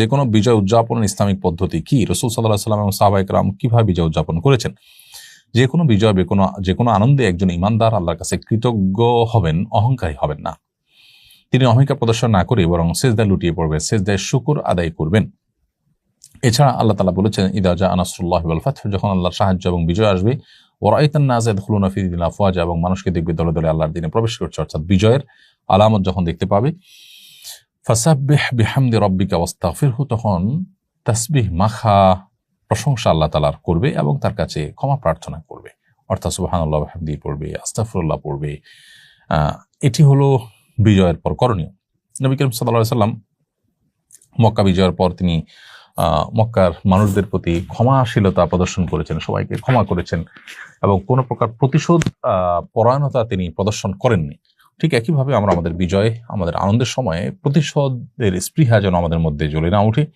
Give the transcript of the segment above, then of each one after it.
যে কোনো বিজয় উদযাপনের ইসলামিক পদ্ধতি কি? রসুল সাল্লাহ সাল্লাম এবং সাহাবাহিক রাম কীভাবে বিজয় উদযাপন করেছেন? যে কোনো বিজয় যে কোনো যে কোনো আনন্দে একজন ইমানদার আল্লাহর কাছে কৃতজ্ঞ হবেন, অহংকারী হবেন না। তিনি অহংকার প্রদর্শন না করে বরং সেজদায় লুটিয়ে পড়বেন, সেজদায় শুকুর আদায় করবেন। এছাড়া আল্লাহ তালা বলেছেন ইদাজা আনাসুল্লাহ ফাত যখন আল্লাহর সাহায্য এবং বিজয় আসবে ওরাইতান নাজাদ ফিদিন আফওয়াজা, এবং মানুষকে দেখবে দলে দলে আল্লাহর দিনে প্রবেশ করছে, অর্থাৎ বিজয়ের আলামত যখন দেখতে পাবে ফাসাব্বিহ বিহামদি রব্বিকা ওয়াস্তাগফিরহু, তখন তাসবিহ, মাখা, প্রশংসা আল্লাহ তালার করবে এবং তার কাছে ক্ষমা প্রার্থনা করবে। অর্থাৎ সুবহানাল্লাহ হামদি পড়বে আস্তাফরুল্লাহ পড়বে। এটি হলো বিজয়ের পর করণীয়। নবী করিম সাল্লাহ সাল্লাম মক্কা বিজয়ের পর তিনি মক্কার মানুষদের প্রতি ক্ষমাশীলতা প্রদর্শন করেছেন, সবাইকে ক্ষমা করেছেন এবং কোনো প্রকার প্রতিশোধ পরায়ণতা তিনি প্রদর্শন করেননি। ঠিক একইভাবে আমরা আমাদের বিজয়, আমাদের আনন্দের সময়ে প্রতিশোধের স্পৃহা যেন আমাদের মধ্যে জ্বলে না উঠে।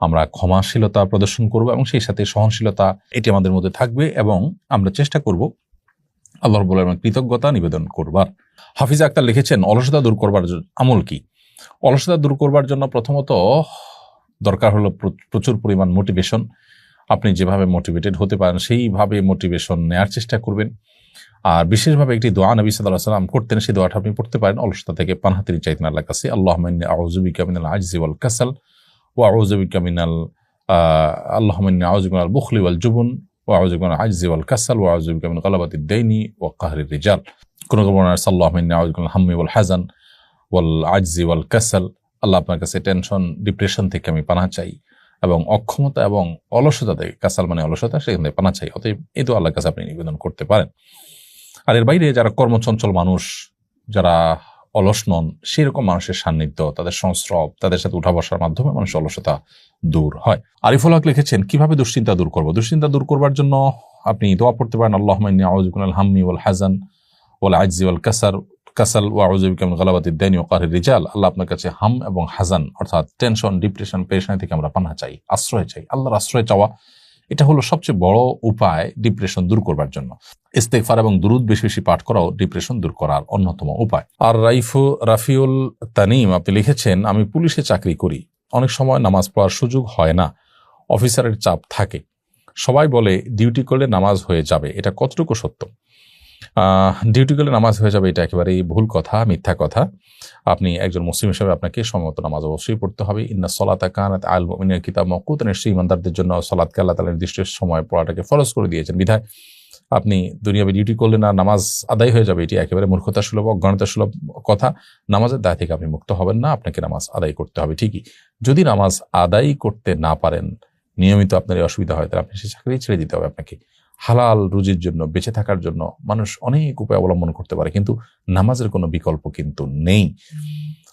আমরা ক্ষমাশীলতা প্রদর্শন করব এবং সেই সাথে সহনশীলতা এটি আমাদের মধ্যে থাকবে এবং আমরা চেষ্টা করব আল্লাহর বলে কৃতজ্ঞতা নিবেদন করবার। হাফিজ আক্তার লিখেছেন, অলসতা দূর করবার আমল কি? অলসতা দূর করবার জন্য প্রথমত দরকার হলো প্র- প্রচুর পরিমাণ মোটিভেশন আপনি যেভাবে মোটিভেটেড হতে পারেন, সেইভাবে মোটিভেশন নেয়ার চেষ্টা করবেন। আর বিশেষভাবে একটি দোয়া নবী সাল্লাহ সাল্লাম করতেন, সেই দোয়াটা আপনি পড়তে পারেন। অলসতা থেকে পানহাতির চাইতেন আল্লাহ কাছে। আল্লাহ আউজুবিকা মিনাল আজজি ওয়াল কাসাল ও আউজুবিকা মিনাল আল্লাহ আউজুবিনাল বুখলি ওয়াল জুবুন ও আউজুবিনাল আজজি ওয়াল কাসাল ও আউজুবিকা মিন গালাবাতি দাইনি ও কাহরির রিজাল। কোন কোন সাল্লাহ আউজুবিনাল হাম্মি ওয়াল হাজান ওয়াল আজজি ওয়াল কাসাল। আল্লাহ আপনার কাছে টেনশন ডিপ্রেশন থেকে আমি পানা চাই। এবং অক্ষমতা এবং অলসতা থেকে, কাসাল মানে অলসতা, সেখান থেকে পানা চাই অতএব এই তো আল্লাহর কাছে আপনি নিবেদন করতে পারেন। আর এর বাইরে যারা কর্মচঞ্চল মানুষ, যারা অলস নন, সেরকম মানুষের সান্নিধ্য, তাদের সংস্রব, তাদের সাথে উঠা বসার মাধ্যমে মানুষের অলসতা দূর হয়। আরিফুল হক লিখেছেন, কীভাবে দুশ্চিন্তা দূর করব? দুশ্চিন্তা দূর করবার জন্য আপনি দোয়া পড়তে পারেন আল্লাহ আউজুকুল হাম্মি ওয়াল হাজান ওয়াল আইজি ওয়াল কাসার কাসাল ওয়া আউজুবিকা মিন গালাবাতিদ দাইনি ওয়া কাহরির রিজাল। আল্লাহ আপনার কাছে হাম এবং হাজান, অর্থাৎ টেনশন ডিপ্রেশন পেরেশানি থেকে আমরা পানা চাই, আশ্রয় চাই। আল্লাহর আশ্রয় চাওয়া, এটা হলো সবচেয়ে বড় উপায় ডিপ্রেশন দূর করবার জন্য। ইস্তেকফার এবং দুরুদ বেশি বেশি পাঠ করাও ডিপ্রেশন দূর করার অন্যতম উপায়। আর রাইফু রাফিউল তানিম, আপনি লিখেছেন, আমি পুলিশে চাকরি করি, অনেক সময় নামাজ পড়ার সুযোগ হয় না, অফিসারের চাপ থাকে। সবাই বলে, ডিউটি করলে নামাজ হয়ে যাবে। এটা কতটুকু সত্য? ডিউটি করলে নামাজ হয়ে যাবে, এটা একেবারেই ভুল কথা, মিথ্যা কথা। আপনি একজন মুসলিম হিসেবে আপনাকে সময়মত নামাজ অবশ্যই পড়তে হবে। ইন্না সলাতা কানাত আল মুমিনের কিতাব মকুত, নিশ্চয়ই ইমানদারদের জন্য সলাদকে আল্লাহ তালা নির্দিষ্ট সময় পড়াটাকে ফরজ করে দিয়েছেন। বিধায় আপনি দুনিয়াবে ডিউটি করলে না, নামাজ আদায় হয়ে যাবে, এটি একেবারে মূর্খতা সুলভ অজ্ঞানতা সুলভ কথা। নামাজের দায় থেকে আপনি মুক্ত হবেন না, আপনাকে নামাজ আদায় করতে হবে, ঠিকই। যদি নামাজ আদায় করতে না পারেন, নিয়মিত আপনার অসুবিধা হয়, তাহলে আপনি সে চাকরি ছেড়ে দিতে হবে আপনাকে। হালাল রুজির জন্য বেঁচে থাকার জন্য মানুষ অনেক উপায় অবলম্বন করতে পারে কিন্তু নামাজের কোনো বিকল্প কিন্তু নেই।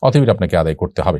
অতএব আপনাকে আদায় করতে হবে।